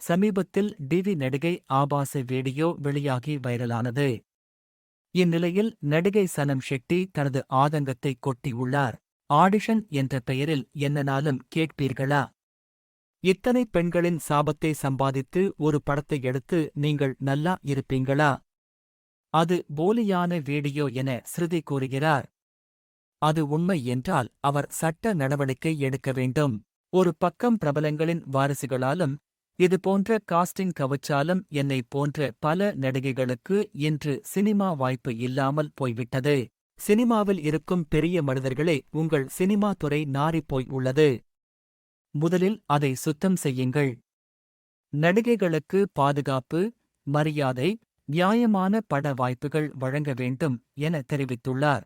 சமீபத்தில் டிவி நடிகை ஆபாச வீடியோ வெளியாகி வைரலானது. இந்நிலையில் நடிகை சனம் ஷெட்டி தனது ஆதங்கத்தை கொட்டியுள்ளார். ஆடிஷன் என்ற பெயரில் என்னனாலும் கேட்பீர்களா? இத்தனை பெண்களின் சாபத்தை சம்பாதித்து ஒரு படத்தை எடுத்து நீங்கள் நல்லா இருப்பீங்களா? அது போலியான வீடியோ என ஸ்ருதி கூறுகிறார். அது உண்மை என்றால் அவர் சட்ட நடவடிக்கை எடுக்க வேண்டும். ஒரு பக்கம் பிரபலங்களின் வாரிசுகளாலும் இது போன்ற காஸ்டிங் கவச்சாலம் என்னை போன்ற பல நடிகைகளுக்கு இன்று சினிமா வாய்ப்பு இல்லாமல் போய்விட்டது. சினிமாவில் இருக்கும் பெரிய மனிதர்களே உங்கள் சினிமா துறை நாறிப்போய் உள்ளது. முதலில் அதை சுத்தம் செய்யுங்கள். நடிகைகளுக்கு பாதுகாப்பு மரியாதை நியாயமான பட வாய்ப்புகள் வழங்க வேண்டும் என தெரிவித்துள்ளார்.